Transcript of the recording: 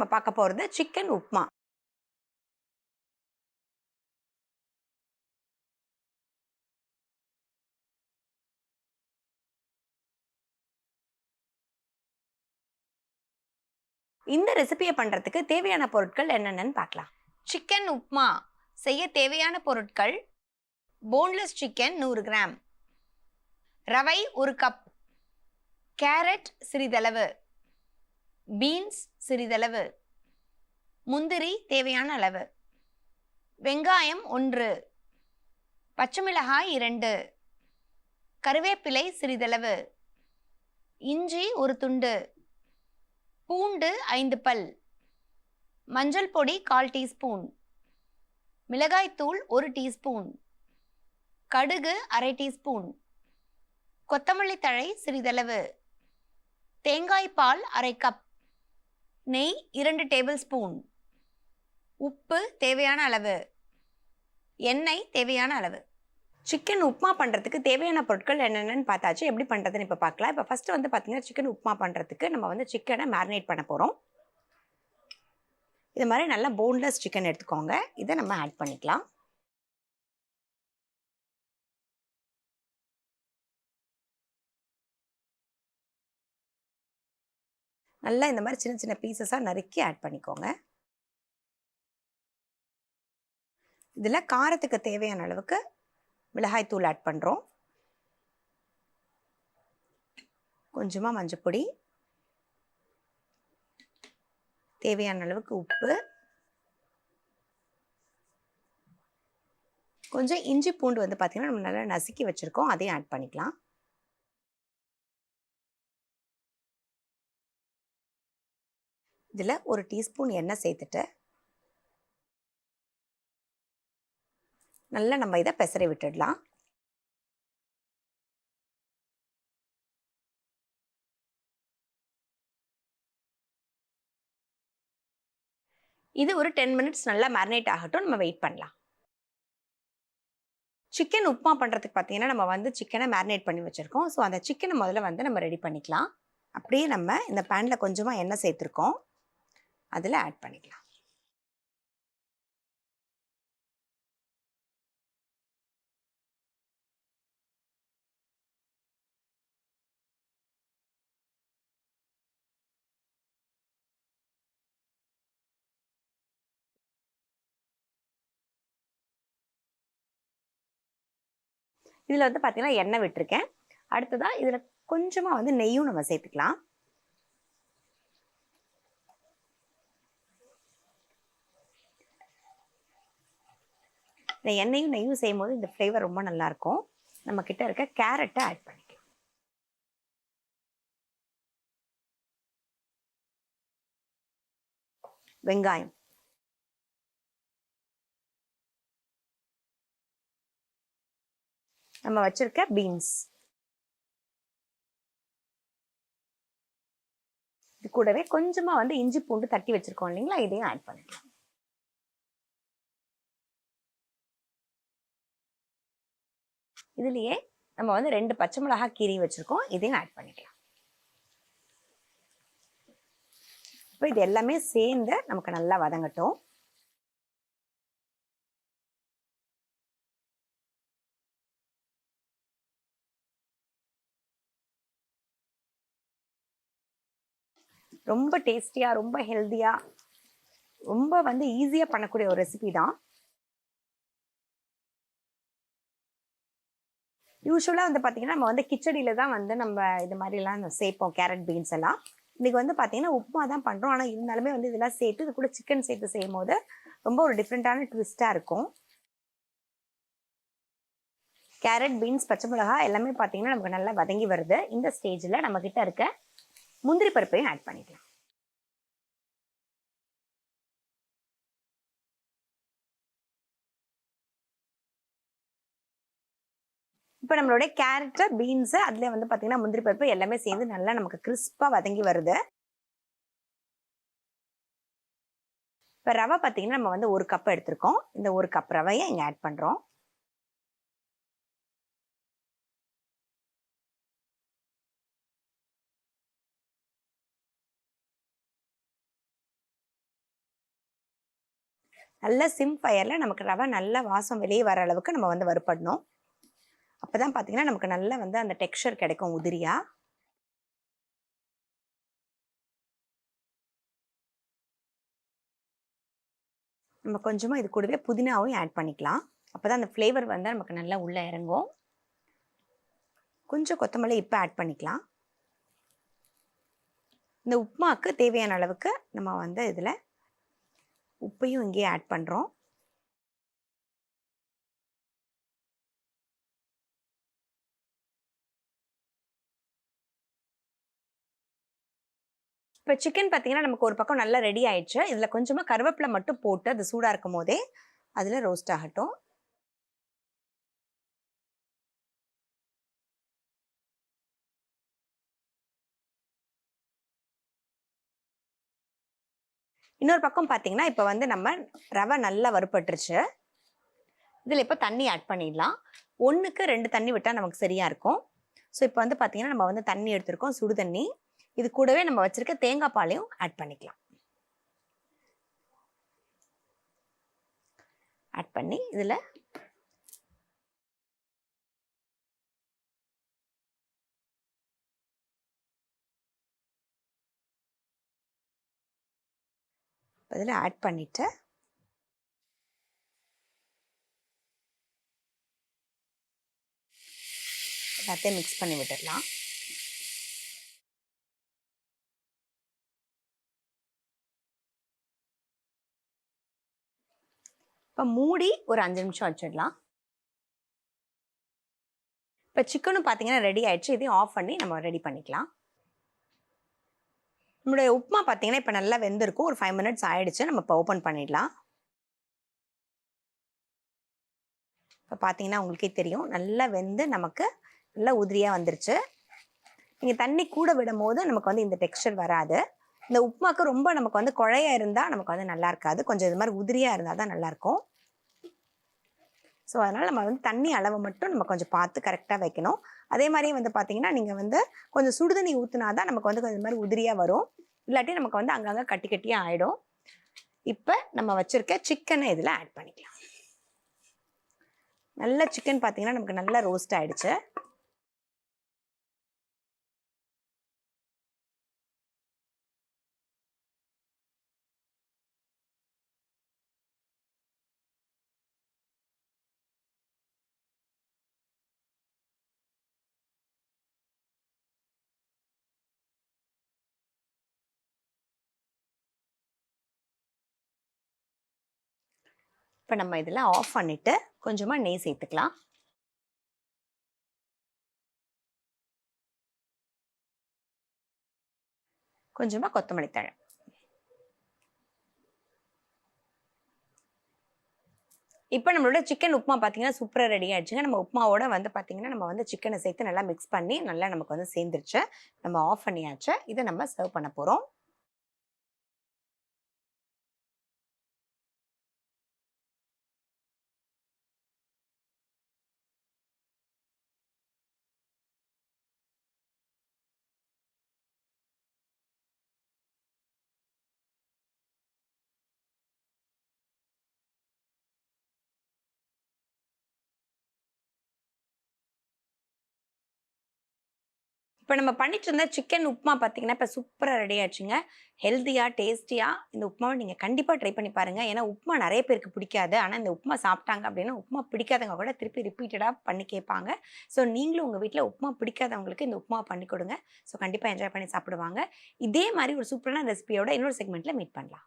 நம்ம பார்க்க போகிறது சிக்கன் உப்மா. இந்த ரெசிபியை பண்ணுறதுக்கு தேவையான பொருட்கள் என்னென்னு பார்க்கலாம். சிக்கன் உப்மா. செய்ய தேவையான பொருட்கள் போன்லெஸ் சிக்கன் நூறு கிராம் ரவை ஒரு கப் கேரட் சிறிதளவு. பீன்ஸ் சிறிதளவு முந்திரி தேவையான அளவு வெங்காயம் ஒன்று பச்சை மிளகாய் இரண்டு கருவேப்பிலை சிறிதளவு இஞ்சி ஒரு துண்டு பூண்டு ஐந்து பல் மஞ்சள் பொடி கால் டீஸ்பூன் மிளகாய்த்தூள் ஒரு டீஸ்பூன் கடுகு அரை டீஸ்பூன் கொத்தமல்லி தழை சிறிதளவு தேங்காய் பால் அரை கப் நெய் இரண்டு டேபிள் ஸ்பூன் உப்பு தேவையான அளவு. எண்ணெய் தேவையான அளவு. சிக்கன் உப்மா பண்ணுறதுக்கு தேவையான பொருட்கள் என்னென்னு பார்த்தாச்சு. எப்படி பண்ணுறதுன்னு இப்போ பார்க்கலாம். இப்போ ஃபஸ்ட்டு வந்து பார்த்தீங்கன்னா சிக்கன் உப்மா பண்ணுறதுக்கு நம்ம வந்து சிக்கனை மேரினேட் பண்ண போகிறோம் இது மாதிரி நல்லா போன்லெஸ் சிக்கன் எடுத்துக்கோங்க. இதை நம்ம ஆட் பண்ணிக்கலாம். நல்லா இந்த மாதிரி சின்ன சின்ன பீசஸாக நறுக்கி ஆட் பண்ணிக்கோங்க. இதில் காரத்துக்கு தேவையான அளவுக்கு மிளகாய் தூள் ஆட் பண்ணுறோம் கொஞ்சமாக மஞ்சப்பொடி. தேவையான அளவுக்கு உப்பு. கொஞ்சம் இஞ்சி பூண்டு வந்து பார்த்திங்கன்னா நம்ம நல்லா நசுக்கி வச்சுருக்கோம். அதையும் ஆட் பண்ணிக்கலாம். இதில் ஒரு டீஸ்பூன் எண்ணெய் சேர்த்துட்டு நல்லா நம்ம இதை பெசரி விட்டுடலாம். இது ஒரு டென் மினிட்ஸ் நல்லா மேரினேட் ஆகட்டும் நம்ம வெயிட் பண்ணலாம். சிக்கன் உப்புமா பண்ணுறதுக்கு பார்த்தீங்கன்னா நம்ம வந்து சிக்கனை மேரினேட் பண்ணி வச்சுருக்கோம். ஸோ அந்த சிக்கனை முதல்ல வந்து நம்ம ரெடி பண்ணிக்கலாம். அப்படியே நம்ம இந்த பேனில் கொஞ்சமாக எண்ணெய் சேர்த்துருக்கோம். அதில் ஆட் பண்ணிக்கலாம். இதில் வந்து பார்த்தீங்கன்னா எண்ணெய் விட்டுருக்கேன். அடுத்ததாக இதில் கொஞ்சமாக வந்து நெய்யும் நம்ம சேர்த்துக்கலாம். இந்த எண்ணெயும் நெய்யும் செய்யும் போது இந்த ஃப்ளேவர் ரொம்ப நல்லாயிருக்கும் நம்ம கிட்ட இருக்க கேரட்டை ஆட் பண்ணிக்கலாம். வெங்காயம். நம்ம வச்சிருக்க பீன்ஸ் இது கூடவே கொஞ்சமாக வந்து இஞ்சி பூண்டு தட்டி வச்சிருக்கோம் இல்லைங்களா? இதையும் ஆட் பண்ணிக்கலாம். இதுலயே நம்ம வந்து ரெண்டு பச்சை மிளகாய் கீரி வச்சிருக்கோம். இதையும் ஆட் பண்ணிக்கலாம். இப்போ இது எல்லாமே சேர்ந்து நமக்கு நல்லா வதங்கட்டும். ரொம்ப டேஸ்டியாக ரொம்ப ஹெல்த்தியாக ரொம்ப வந்து ஈஸியாக பண்ணக்கூடிய ஒரு ரெசிபி தான். யூஸ்வலாக வந்து பார்த்தீங்கன்னா நம்ம வந்து கிச்சடியில் தான் வந்து நம்ம இது மாதிரிலாம் சேர்ப்போம் கேரட் பீன்ஸ் எல்லாம். இன்றைக்கி வந்து பார்த்தீங்கன்னா உப்புமா தான் பண்ணுறோம் ஆனால் இருந்தாலுமே வந்து இதெல்லாம் சேர்த்து இது கூட சிக்கன் சேர்த்து செய்யும் போது ரொம்ப ஒரு டிஃப்ரெண்ட்டான ட்விஸ்ட்டாக இருக்கும். கேரட் பீன்ஸ் பச்சை மிளகாய் எல்லாமே பார்த்தீங்கன்னா நமக்கு நல்லா வதங்கி வருது. இந்த ஸ்டேஜில் நம்மக்கிட்ட இருக்க முந்திரி பருப்பையும் ஆட் பண்ணிக்கலாம். இப்போ நம்மளுடைய கேரட்டு பீன்ஸு அதில் வந்து பார்த்தீங்கன்னா முந்திரி பருப்பு எல்லாமே சேர்ந்து நல்லா நமக்கு கிறிஸ்பாக வதங்கி வருது. இப்போ ரவை பார்த்தீங்கன்னா நம்ம வந்து ஒரு கப் எடுத்திருக்கோம். இந்த ஒரு கப் ரவையை இங்கே ஆட் பண்ணுறோம் நல்ல சிம் ஃபயரில் நமக்கு ரவை நல்ல வாசம் வெளியே வர அளவுக்கு நம்ம வந்து வறுப்படணும் அப்போ தான் பார்த்தீங்கன்னா நமக்கு நல்ல வந்து அந்த டெக்ஸ்சர் கிடைக்கும் உதிரியாக நம்ம கொஞ்சமாக இது கூடவே புதினாவும் ஆட் பண்ணிக்கலாம். அப்போ தான் அந்த ஃப்ளேவர் வந்து நமக்கு நல்லா உள்ளே இறங்கும். கொஞ்சம் கொத்தமல்லி இப்போ ஆட் பண்ணிக்கலாம். இந்த உப்புமாவுக்கு தேவையான அளவுக்கு நம்ம வந்து இதில் உப்பையும் இங்கேயே ஆட் பண்ணுறோம் இப்போ சிக்கன் பார்த்தீங்கன்னா நமக்கு ஒரு பக்கம் நல்லா ரெடி ஆயிடுச்சு. இதில் கொஞ்சமாக கருவேப்பிலை மட்டும் போட்டு அது சூடாக இருக்கும் போதே அதில் ரோஸ்ட் ஆகட்டும். இன்னொரு பக்கம் பார்த்தீங்கன்னா இப்போ வந்து நம்ம ரவை நல்லா வறுபட்டுருச்சு. இதில் இப்போ தண்ணி ஆட் பண்ணிடலாம். ஒன்றுக்கு ரெண்டு தண்ணி விட்டால் நமக்கு சரியாக இருக்கும். ஸோ இப்போ வந்து பார்த்தீங்கன்னா நம்ம வந்து தண்ணி எடுத்திருக்கோம் சுடு தண்ணி. இது கூடவே நம்ம வச்சிருக்க தேங்காய் பாலையும் ஆட் பண்ணிக்கலாம். ஆட் பண்ணி இதில் இதில் ஆட் பண்ணிட்டு எல்லாத்தையும் மிக்ஸ் பண்ணி விட்டுடலாம். இப்போ மூடி ஒரு அஞ்சு நிமிஷம் வச்சிடலாம். இப்போ சிக்கனும் பார்த்தீங்கன்னா ரெடி ஆயிடுச்சு. இதையும் ஆஃப் பண்ணி நம்ம ரெடி பண்ணிக்கலாம். நம்மளுடைய உப்புமா பார்த்தீங்கன்னா இப்போ நல்லா வெந்திருக்கும். ஒரு ஃபைவ் மினிட்ஸ் ஆயிடுச்சு. நம்ம இப்போ ஓப்பன் பண்ணிடலாம். இப்போ பார்த்தீங்கன்னா உங்களுக்கே தெரியும். நல்லா வெந்து நமக்கு நல்லா உதிரியாக வந்துருச்சு. நீங்கள் தண்ணி கூட விடும் போது நமக்கு வந்து இந்த டெக்ஸ்டர் வராது. இந்த உப்புமாக்கு ரொம்ப நமக்கு வந்து குழையா இருந்தால் நமக்கு வந்து நல்லா இருக்காது. கொஞ்சம் இது மாதிரி உதிரியாக இருந்தால் தான் நல்லாயிருக்கும் ஸோ அதனால் நம்ம வந்து தண்ணி அளவை மட்டும் நம்ம கொஞ்சம் பார்த்து கரெக்டாக வைக்கணும். அதே மாதிரியே வந்து பார்த்தீங்கன்னா நீங்கள் வந்து கொஞ்சம் சுடுதண்ணி ஊற்றினா தான் நமக்கு வந்து கொஞ்சம் இது மாதிரி உதிரியாக வரும். இல்லாட்டி நமக்கு வந்து அங்கங்கே கட்டி கட்டியாக ஆகிடும் இப்போ நம்ம வச்சுருக்க சிக்கனை இதில் ஆட் பண்ணிக்கலாம். நல்ல சிக்கன் பார்த்தீங்கன்னா நமக்கு நல்லா ரோஸ்ட் ஆகிடுச்சு இப்போ நம்ம இதில் ஆஃப் பண்ணிவிட்டு கொஞ்சமாக நெய் சேர்த்துக்கலாம். கொஞ்சமாக கொத்தமல்லி தழை. இப்போ நம்மளோட சிக்கன் உப்புமா பார்த்தீங்கன்னா சூப்பராக ரெடி ஆயிடுச்சுங்க. நம்ம உப்புமாவோட வந்து பார்த்தீங்கன்னா நம்ம வந்து சிக்கனை சேர்த்து நல்லா மிக்ஸ் பண்ணி நல்லா நமக்கு வந்து சேர்ந்துருச்சு. நம்ம ஆஃப் பண்ணியாச்சு. இதை நம்ம சர்வ் பண்ண போகிறோம் இப்போ நம்ம பண்ணிட்டு இருந்த சிக்கன் உப்புமா பார்த்தீங்கன்னா இப்போ சூப்பராக ரெடி ஆச்சுங்க ஹெல்த்தியாக டேஸ்டியாக இந்த உப்புமாவை நீங்கள் கண்டிப்பாக ட்ரை பண்ணி பாருங்கள் ஏன்னா உப்புமா நிறைய பேருக்கு பிடிக்காது. ஆனால் இந்த உப்புமா சாப்பிட்டாங்க அப்படின்னா உப்புமா பிடிக்காதவங்க கூட திருப்பி ரிப்பீட்டடாக பண்ணி கேட்பாங்க. ஸோ நீங்களும் உங்கள் வீட்டில் உப்புமா பிடிக்காதவங்களுக்கு இந்த உப்புமா பண்ணி கொடுங்க. ஸோ கண்டிப்பாக என்ஜாய் பண்ணி சாப்பிடுவாங்க. இதே மாதிரி ஒரு சூப்பரான ரெசிபியோட இன்னொரு செக்மெண்ட்டில் மீட் பண்ணலாம்.